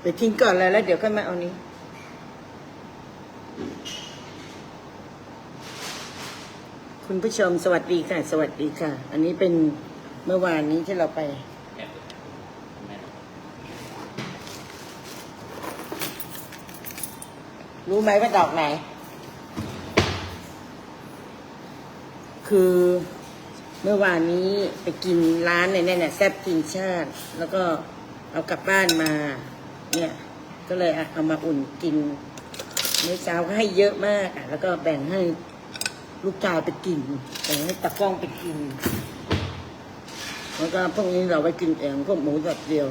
ไปทิ้งก่อนเลยแล้วเดี๋ยวค่อยมาเอานี้ คุณผู้ชมสวัสดีค่ะ สวัสดีค่ะ อันนี้เป็นเมื่อวานนี้ที่เราไป รู้ไหมว่าดอกไหน คือเมื่อวานนี้ไปกินร้านในนั่นน่ะแซ่บกินชาติ แล้วก็เอากลับบ้านมา เนี่ยก็เลยเอามาอุ่นกินเมื่อเช้าก็ให้เยอะมากอะ แล้วก็แบ่งให้ลูกชายไปกินแบ่งให้ตะกล้องไปกิน แล้วก็พวกนี้เราไว้กินเองพวกหมูสับเดียว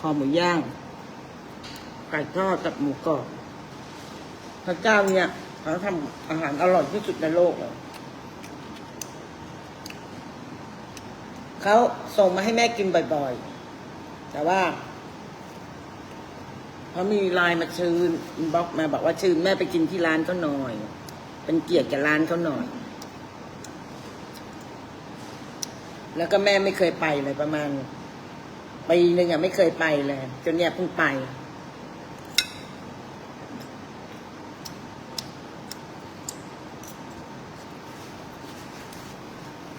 คอหมูย่าง ไก่ทอดกับหมูกรอบพระเจ้าเนี่ยเขาทำอาหารอร่อยที่สุดในโลกเลยเขาส่งมาให้แม่กินบ่อยๆ แต่ว่า เขามีไลน์มาชิญอินบล็อกมาบอกว่าเชิญแม่ไปกินที่ร้านเขาหน่อย เป็นเกียรติกับร้านเขาหน่อย แล้วก็แม่ไม่เคยไปเลยประมาณปีหนึ่งอะไม่เคยไปเลย จนเนี่ยเพิ่งไป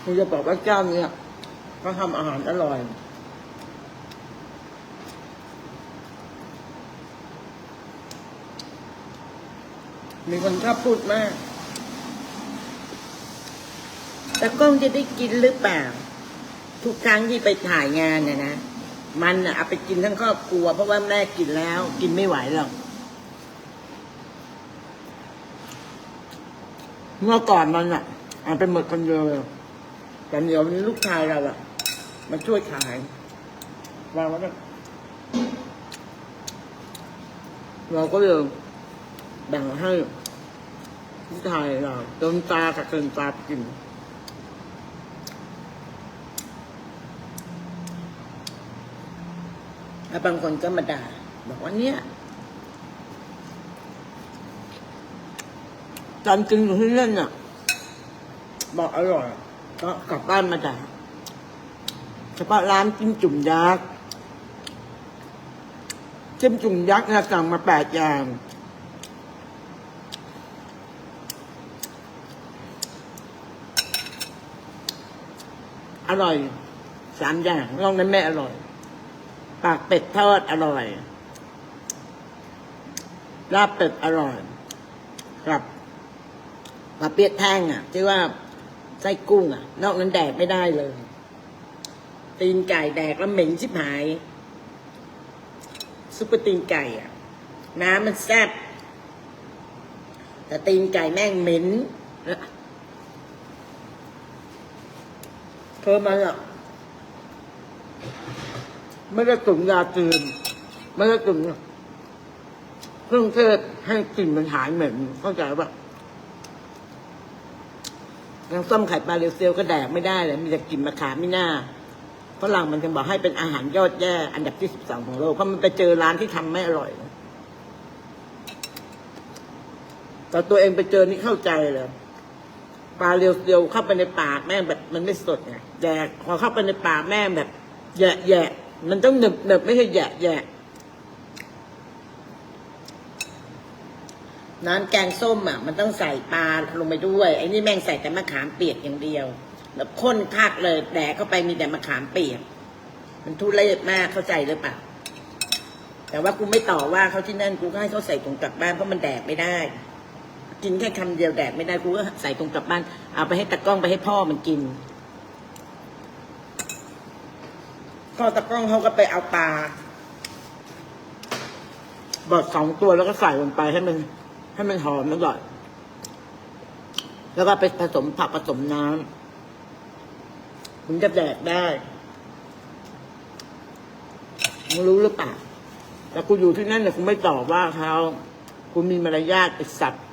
คือจะบอกว่าเจ้าเนี่ยเขาทำอาหารอร่อย มีคนชอบพูดมาก แต่กล้องจะได้กินหรือเปล่า ทุกครั้งที่ไปถ่ายงานเนี่ยนะ มันน่ะเอาไปกินทั้งครอบครัว เพราะว่าแม่กินแล้ว กินไม่ไหวหรอก เมื่อก่อนมันอะเอาไปหมดคนเดียวเลยแต่เดี๋ยวนี้ลูกชายเราอะมาช่วยขายวางไว้ก็เราก็เลย แบ่งให้ลูกชายเราเติมตากับเติมตากินแล้วบางคนก็มาด่าบอกว่าเนี่ยตอนกินอยู่ที่นั่นน่ะ บอกอร่อย ก็กลับบ้านมาด่าเฉพาะร้านจิ้มจุ่มยักษ์จิ้มจุ่มยักษ์นะสั่งมาแปดอย่าง ร่อยสามอย่างนอกนั้นไม่อร่อย ปากเป็ดทอดอร่อยลาบเป็ดอร่อยกับปลาเปี๊ยะแท่งอะที่ว่าไส้กุ้งอะ นอกนั้นแดกไม่ได้เลย ตีนไก่แดกแล้วเหม็นชิบหายซุปเปอร์ตีนไก่อะ น้ำมันแซ่บแต่ตีนไก่แม่งเหม็น เพิ่มมาอะไม่ได้ตุ่มยาจีนไม่ได้ตุ่มเครื่องเทศให้กลิ่นมันหายเหม็นเข้าใจปะยังส้มไข่ปลาเรยวเซลก็แดกไม่ได้เลยมีแต่กลิ่นมะขามไม่น่าฝรั่งมันจึงบอกให้เป็นอาหารยอดแย่อันดับที่สิบสองของโลกเพราะมันไปเจอร้านที่ทำไม่อร่อยแต่ตัวเองไปเจอนี่เข้าใจเลย ปลาเรียวเรียวเข้าไปในปากแม่แบบมันไม่สดไงแดกพอเข้าไปในปากแม่แบบแยะแยะมันต้องหนึบหนึบไม่ใช่แยะแยะน้ำแกงส้มอะ มันต้องใส่ปลาลงไปด้วยไอ้นี่แม่งใส่แต่มะขามเปียกอย่างเดียวแบบข้นคักเลยแดกเข้าไปมีแต่มะขามเปียก มันทุเรศมากเข้าใจหรือเปล่าแต่ว่ากูไม่ต่อว่าเขาที่นั่นกูให้เขาใส่ถุงกลับบ้านเพราะมันแดกไม่ได้ กินแค่คำเดียวแดกไม่ได้กูก็ใส่ถุงกลับบ้าน เอาไปให้ตะกล้องไปให้พ่อมันกินพ่อตะกล้องเขาก็ไปเอาปลาบดสองตัวแล้วก็ใส่ลงไปให้มัน ให้มันหอมอร่อย แล้วก็ไปผสมผักผสมน้ำถึงจะแดกได้มึงรู้หรือเปล่าแต่กูอยู่ที่นั่นเนี่ยกูไม่ตอบว่าเขากูมีมารยาทไอสัตว์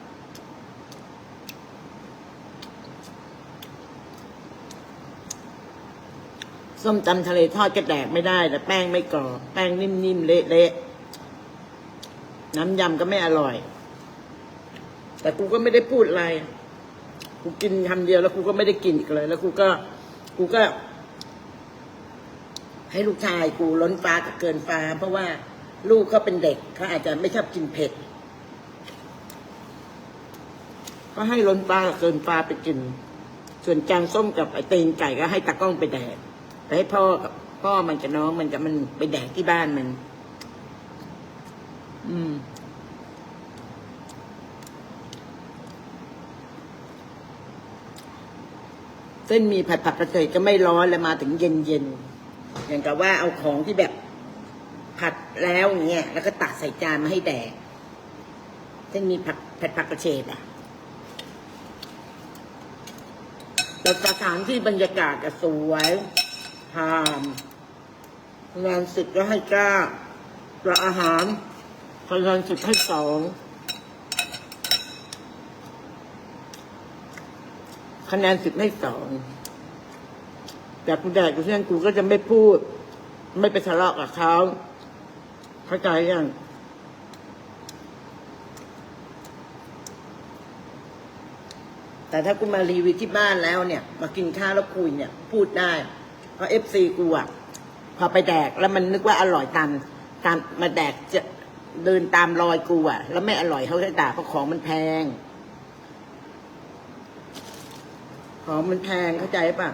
ส้มตำทะเลทอดก็แดกไม่ได้แต่แป้งไม่กรอบแป้งนิ่มๆเละๆน้ำยำก็ไม่อร่อย แต่กูก็ไม่ได้พูดอะไร กูกินคำเดียวแล้วกูก็ไม่ได้กินอีกเลย แล้วกูก็ กูก็ ให้ลูกชายกูล้นฟ้ากับเกินฟ้า เพราะว่าลูกเขาเป็นเด็กเขาอาจจะไม่ชอบกินเผ็ดก็ให้ล้นปลาเกินปลาไปกิน ส่วนจานส้มกับไอตีนไก่ก็ให้ตากล้องไปแดก ไปให้พ่อกับพ่อมันกับน้องมันกับมันไปแดกที่บ้านมัน อืม เส้นมีผัดผักกระเฉยก็ไม่ร้อนเลยมาถึงเย็นเย็นอย่างกับว่าเอาของที่แบบผัดแล้วอย่างเงี้ยแล้วก็ตักใส่จานมาให้แดกเส้นมีผัดผัดผักกระเฉดอะแต่สถานที่บรรยากาศจะสวย หามงานสิบก็ให้เก้าแต่อาหารพงานสิบให้สองคะแนนสิบให้สองแต่กูแดกกูเช่นกูก็จะไม่พูด ไม่ไปทะเลาะกับเขาเข้าใจยังแต่ถ้ากูมารีวิวที่บ้านแล้วเนี่ย มากินข้าวแล้วคุยเนี่ย พูดได้ เพราะเอฟซีกูอะพอไปแดกแล้วมันนึกว่าอร่อยตามตามมาแดกจะเดินตามรอยกูอะ แล้วไม่อร่อยเขาจะด่าเพราะของมันแพง ของมันแพงเข้าใจป่ะ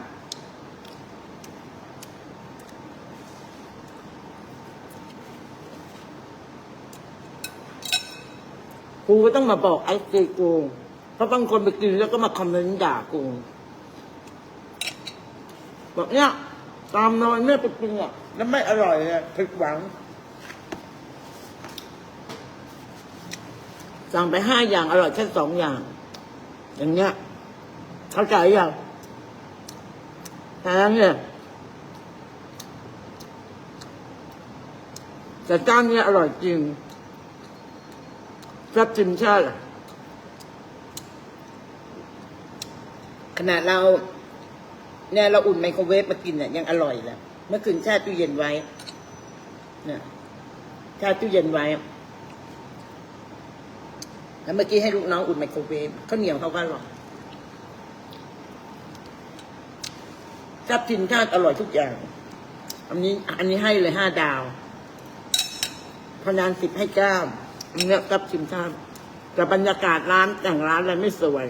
กูก็ต้องมาบอกไอ้ซีกูเพราะบางคนไปกินแล้วก็มาคอมเมนต์ด่ากูบอกเนี่ย ตามนอนเนี่ยไปกินอะแล้วไม่อร่อยเลยผิดหวัง สั่งไปห้าอย่าง อร่อยแค่สองอย่าง อย่างเงี้ยเข้าใจยังแพงเนี่ยแต่จ้าเนี้ยอร่อยจริงรับจิมชาติขนาดเรา เนี่ยเราอุ่นไมโครเวฟมากินเนี่ยยังอร่อยเลยเมื่อคืนแช่ตู้เย็นไว้เนี่ยแช่ตู้เย็นไว้แล้วเมื่อกี้ให้ลูกน้องอุ่นไมโครเวฟข้าวเหนียวเขาก็อร่อยทับทิมชาติอร่อยทุกอย่าง อันนี้ อันนี้ให้เลยห้าดาว พนานสิบให้เก้าอันเนี้ยทับทิมชาติแต่บรรยากาศร้านแต่งร้านอะไรไม่สวย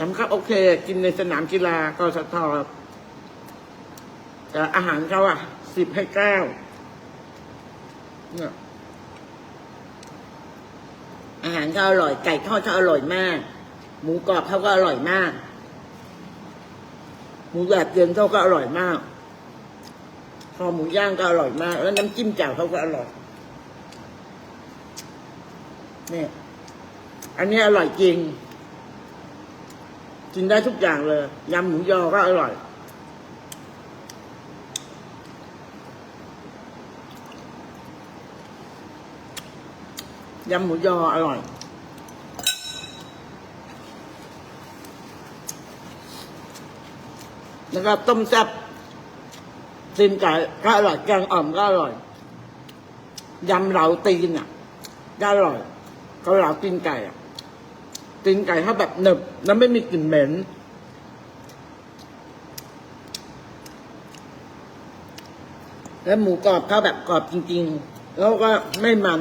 สำคัญโอเค กินในสนามกีฬากสทแต่อาหารเขาอะสิบให้เก้าเนี่ยอาหารเขาอร่อย ไก่ทอดเขาอร่อยมาก หมูกรอบเขาก็อร่อยมาก หมูแบบเย็นเขาก็อร่อยมากคอหมูย่างก็อร่อยมาก แล้วน้ำจิ้มแจ่วเขาก็อร่อยเนี่ยอันนี้อร่อยจริง กินได้ทุกอย่างเลยยำหมูยอก็อร่อย ยำหมูยออร่อย แล้วก็ต้มแซ่บตีนไก่ก็อร่อยแกงอ่อมก็อร่อย ยำเหลาตีนอะก็อร่อยเขาเหลาตีนไก่อะ ตีนไก่เขาแบบหนึบแล้วไม่มีกลิ่นเหม็นแล้วหมูกรอบเขาแบบกรอบจริง ๆ แล้วก็ไม่มัน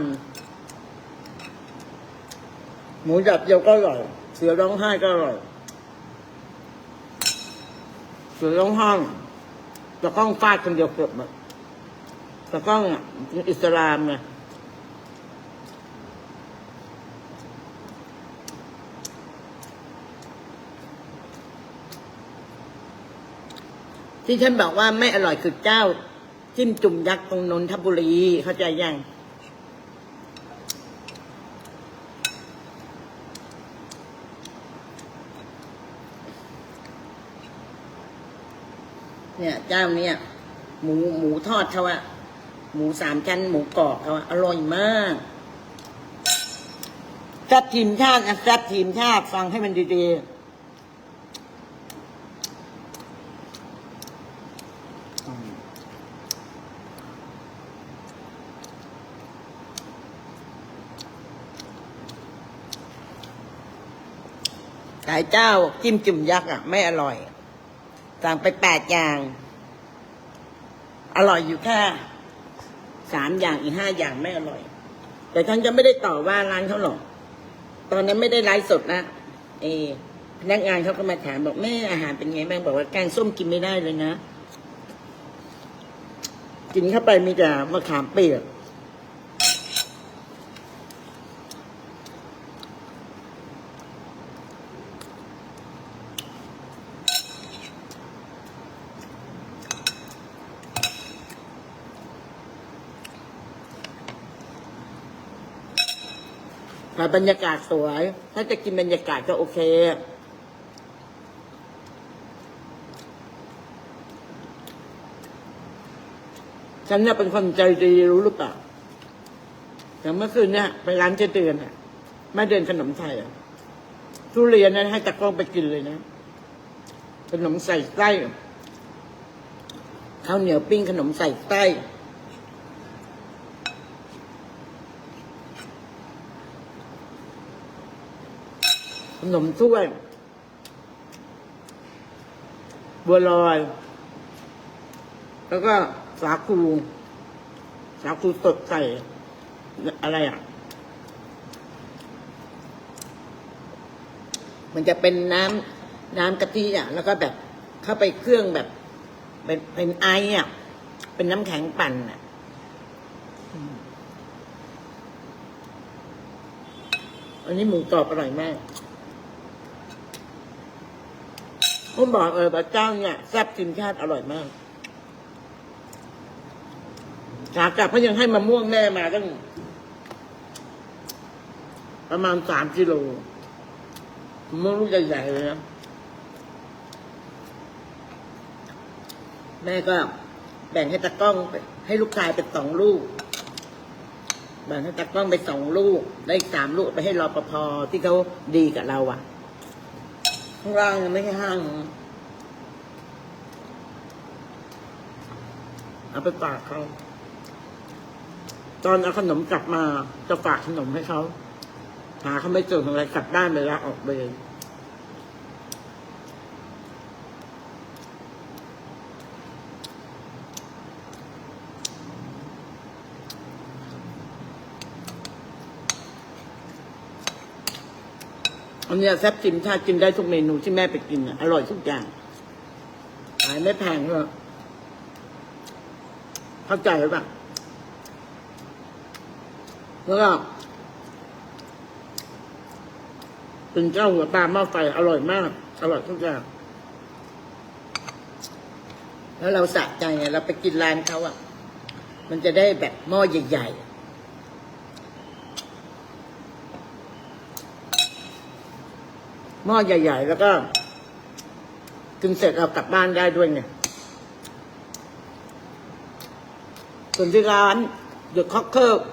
หมูหยัดเดียวก็อร่อย เสือร้องไห้ก็อร่อย เสือร้องห้แต่กล้องฟาดคนเดียวเกือบหมดต่กล้องอิสลามไง ที่ฉันบอกว่าไม่อร่อยคือเจ้า จิ้มจุ่มยักษ์ตรงนนทบุรีเข้าใจยังเนี่ยเจ้าเนี่ยหมูหมูทอดเขาอะหมูสามชั้นหมูกรอบเขาอะอร่อยมากแซ่บทีมชาตินะแซ่บทีมชาติฟังให้มันดีๆ ไก่เจ้าจิ้มจุ่มยักษ์อะ ไม่อร่อย สั่งไปแปดอย่าง อร่อยอยู่แค่สามอย่างอีกห้าอย่างไม่อร่อย แต่ฉันจะไม่ได้ต่อว่าร้านเขาหรอก ตอนนั้นไม่ได้ไลฟ์สดนะเออพนักงานเขาก็มาถามบอกแม่อาหารเป็นไงบ้างบอกว่าแกงส้มกินไม่ได้เลยนะ กินเข้าไปมีแต่มะขามเปียก แต่บรรยากาศสวย ถ้าจะกินบรรยากาศก็โอเค ฉันเนี่ยเป็นคนใจดีรู้หรือเปล่าอย่างเมื่อคืนเนี่ยไปร้านเจเดือนอะแม่เดือนขนมไทยอะทุเรียนนั้นให้ตะกล้องไปกินเลยนะ ขนมใส่ไส้ข้าวเหนียวปิ้งขนมใส่ไส้ ขนมถ้วย บัวลอย แล้วก็สาคูสาคูสดใส่อะไรอะ มันจะเป็นน้ำน้ำกะทิอะ แล้วก็แบบเข้าไปเครื่องแบบ เป็นเป็นไออะ เป็นน้ำแข็งปั่นอะอันนี้หมูกรอบอร่อยมาก ผมบอกเออพระเจ้าเนี่ยแซ่บทีมชาติอร่อยมากขากลับเขายังให้มะม่วงแม่มาตั้งประมาณสามกิโลมะม่วงลูกใหญ่ๆเลยนะแม่ก็แบ่งให้ตะกล้องให้ลูกชายไปสองลูก แบ่งให้ตะกล้องไปสองลูก ได้อีกสามลูกไปให้รอปภที่เขาดีกับเราอะ ข้างล่างยังไม่ใช่ห้างเอาไปฝากเขา ตอนเอาขนมกลับมา จะฝากขนมให้เขา หาเขาไม่เจออะไรกลับบ้านไปแล้วออกไปเลย อันเนี้ยแซ่บจิมชาติกินได้ทุกเมนูที่แม่ไปกินอะอร่อยทุกอย่างขายไม่แพงเลยเข้าใจหรือเปล่าแล้วก็เป็นเจ้าหัวปลาหม้อไฟอร่อยมาก อร่อยทุกอย่าง แล้วเราสะใจไงเราไปกินร้านเขาอะ มันจะได้แบบหม้อใหญ่ ๆ หม้อใหญ่ ๆ แล้วก็กินเสร็จเอากลับบ้านได้ด้วยไงส่วนที่ร้านเดอะคอกเกอร์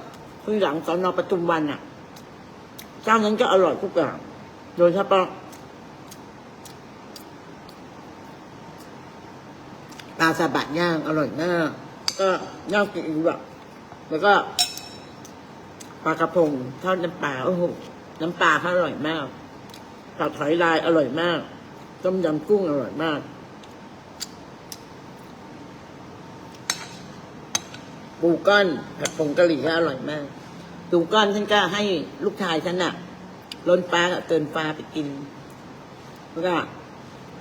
ข้างหลังสอนอปทุมวันอะเจ้านั้นก็อร่อยทุกอย่างโดยเฉพาะปลาซาบะย่างอร่อยมากก็ย่างกินแบบแล้วก็ปลากระพงทอดน้ำปลาโอ้โหน้ำปลาเขาอร่อยมาก ผัดหอยลายอร่อยมาก ต้มยำกุ้งอร่อยมาก ปูก้อนผัดผงกะหรี่ก็อร่อยมาก ปูก้อนฉันก็ให้ลูกชายฉันน่ะล้นปลากับเกินปลาไปกิน แล้วก็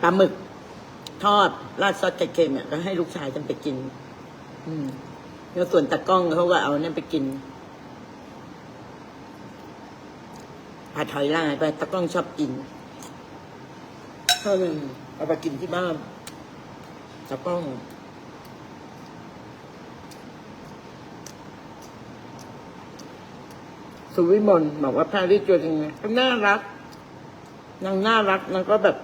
ปลาหมึก ทอดราดซอสไข่เค็มเนี่ยก็ให้ลูกชายฉันไปกิน อืมแล้วส่วนตะก้องเขาก็เอานั่นไปกิน ผัดหอยลายไปตะกล้องชอบกินก็เลยเอาไปกินที่บ้านตะกล้องสุวิมลบอกว่าแพรรี่ตัวจริงไงก็น่ารักนางน่ารักนางก็แบบ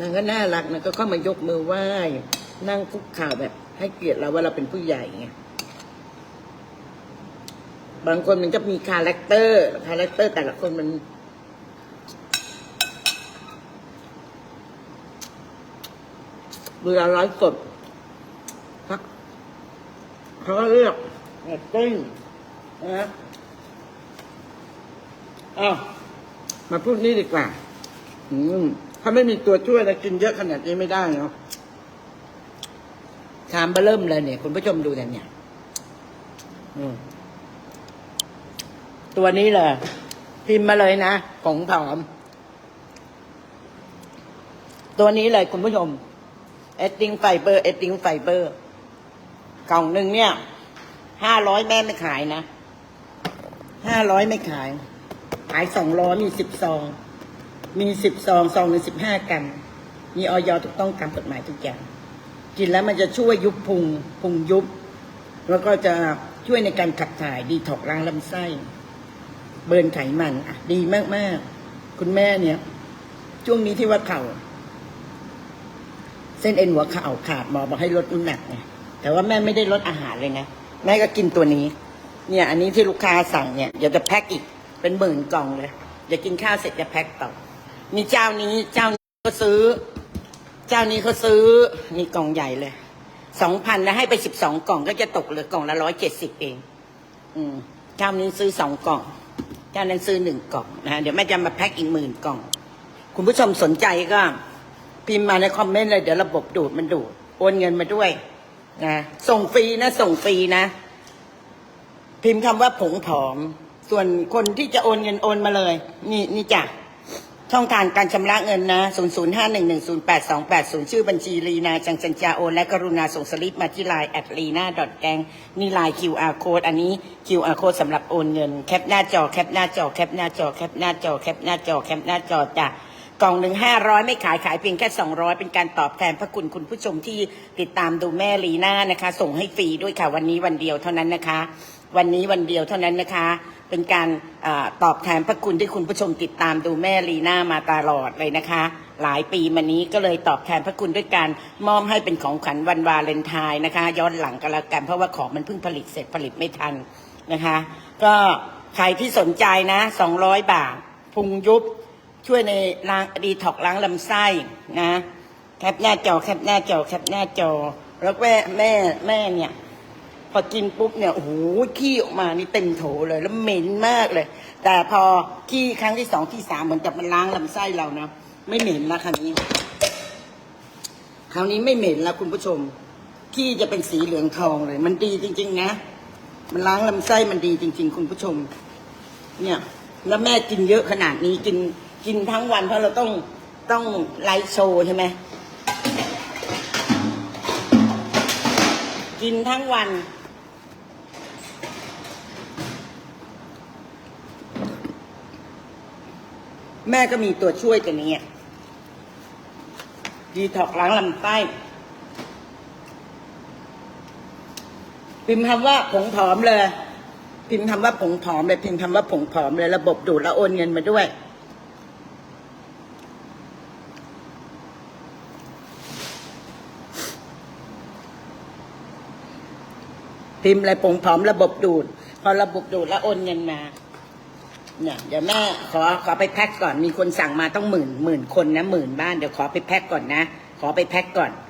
นางก็น่ารักนางก็เข้ามายกมือไหว้นั่งคุกข่าวแบบ ให้เกียรติเราว่าเราเป็นผู้ใหญ่ไง บางคนมันก็มีคาแรคเตอร์คาแรคเตอร์แต่ละคนมัน เวลาไลฟ์สดเขาก็เรียกแอคติ้งนะอ้าวมาพูดนี่ดีกว่า อืมถ้าไม่มีตัวช่วยแล้วกินเยอะขนาดนี้ไม่ได้เนาะชามเบอร์เริ่มเลยเนี่ย คุณผู้ชมดูแต่เนี่ย อืม ตัวนี้เลยพิมพ์มาเลยนะผงผอม ตัวนี้เลยคุณผู้ชมเอตติ้งไฟเบอร์เอตติ้งไฟเบอร์กล่องหนึ่งเนี่ยห้าร้อยแม่ไม่ขายนะห้าร้อยไม่ขาย ขายสองร้อยมีสิบซอง มีสิบซองซองหนึ่งสิบห้ากรัมมีออยถูกต้องตามกฎหมายทุกอย่าง กินแล้วมันจะช่วยยุบพุงพุงยุบ แล้วก็จะช่วยในการขับถ่ายดีถอกล้างลำไส้ เบิร์นไขมันอะ ดีมากๆคุณแม่เนี่ย ช่วงนี้ที่ว่าเข่า เส้นเอ็นหัวเข่าขาดหมอบอกให้ลดน้ำหนักไงแต่ว่าแม่ไม่ได้ลดอาหารเลยนะแม่ก็กินตัวนี้ เนี่ย อันนี้ที่ลูกค้าสั่งเนี่ยเดี๋ยวจะแพ็คอีก เป็นหมื่นกล่องเลยเดี๋ยวกินข้าวเสร็จจะแพ็คต่อมีเจ้านี้เจ้านี้เขาซื้อ เจ้านี้เขาซื้อนี่กล่องใหญ่เลยสองพันแล้วให้ไปสิบสองกล่องก็จะตกเหลือกล่องละร้อยเจ็ดสิบเอง อืมเจ้านี้ซื้อสองกล่อง จานั้นซื้อหนึ่งกล่องนะฮะเดี๋ยวแม่จะมาแพ็คอีกหมื่นกล่อง คุณผู้ชมสนใจก็ พิมพ์มาในคอมเมนต์เลย เดี๋ยวระบบดูดมันดูด โอนเงินมาด้วยนะส่งฟรีนะส่งฟรีนะ พิมพ์คำว่าผงผอม ส่วนคนที่จะโอนเงินโอนมาเลย นี่นี่จ้ะ ช่องทางการชำระเงินนะ 0 0 5 1 1 0 8 2 8 0 ชื่อบัญชีลีนา จังสัญญาโอนและกรุณาส่งสลิปมาที่ไลน์แอดลีนาดอทแกงนี่ไลน์ QR code อันนี้ QR code สำหรับโอนเงิน แคปหน้าจอ แคปหน้าจอ แคปหน้าจอ แคปหน้าจอ แคปหน้าจอ แคปหน้าจอจ้ะกล่องหนึ่งห้าร้อยไม่ขายขายเพียงแค่สองร้อยเป็นการตอบแทนพระคุณคุณผู้ชมที่ติดตามดูแม่ลีน่านะคะ ส่งให้ฟรีด้วยค่ะวันนี้วันเดียวเท่านั้นนะคะ วันนี้วันเดียวเท่านั้นนะคะ เป็นการอตอบแทนพระคุณที่คุณผู้ชมติดตามดูแม่ลีน่ามาตลอดเลยนะคะ หลายปีมานี้ก็เลยตอบแทนพระคุณด้วยการมอบให้เป็นของขวัญวันวาเลนไทน์นะคะ ย้อนหลังกันแล้วกัน เพราะว่าของมันเพิ่งผลิตเสร็จผลิตไม่ทันนะคะ ก็ใครที่สนใจนะ200 บาท พุงยุบช่วยในล้างดีถอกล้างลำไส้นะแคปหน้าจอแคปหน้าจอแคปหน้าจอแล้วแม่แม่แม่เนี่ย พอกินปุ๊บเนี่ยโอ้โหขี้ออกมานี่เต็มโถเลย แล้วเหม็นมากเลย แต่พอขี้ครั้งที่สองที่สามเหมือนกับมันล้างลำไส้เรานะไม่เหม็นแล้วคราวนี้ คราวนี้ไม่เหม็นแล้วคุณผู้ชมขี้จะเป็นสีเหลืองทองเลย มันดีจริง ๆ นะ มันล้างลำไส้มันดีจริง ๆ คุณผู้ชม เนี่ย แล้วแม่กินเยอะขนาดนี้กินกินทั้งวันเพราะเราต้องต้องไลฟ์โชว์ใช่ไหมกินทั้งวัน แม่ก็มีตัวช่วยตัวนี้ดีถอกล้างลำไส้พิมพ์คำว่าผงผอมเลย พิมพ์คำว่าผงผอมเลยพิมพ์คำว่าผงผอมเลย ระบบดูดแล้วโอนเงินมาด้วย พิมพ์อะไรผงผอมระบบดูด พอระบบดูดแล้วโอนเงินมา เนี่ยเดี๋ยวแม่ขอขอไปแพ็คก่อนมีคนสั่งมาต้องหมื่นหมื่นคนนะหมื่นบ้านเดี๋ยวขอไปแพ็คก่อนนะ ขอไปแพ็คก่อน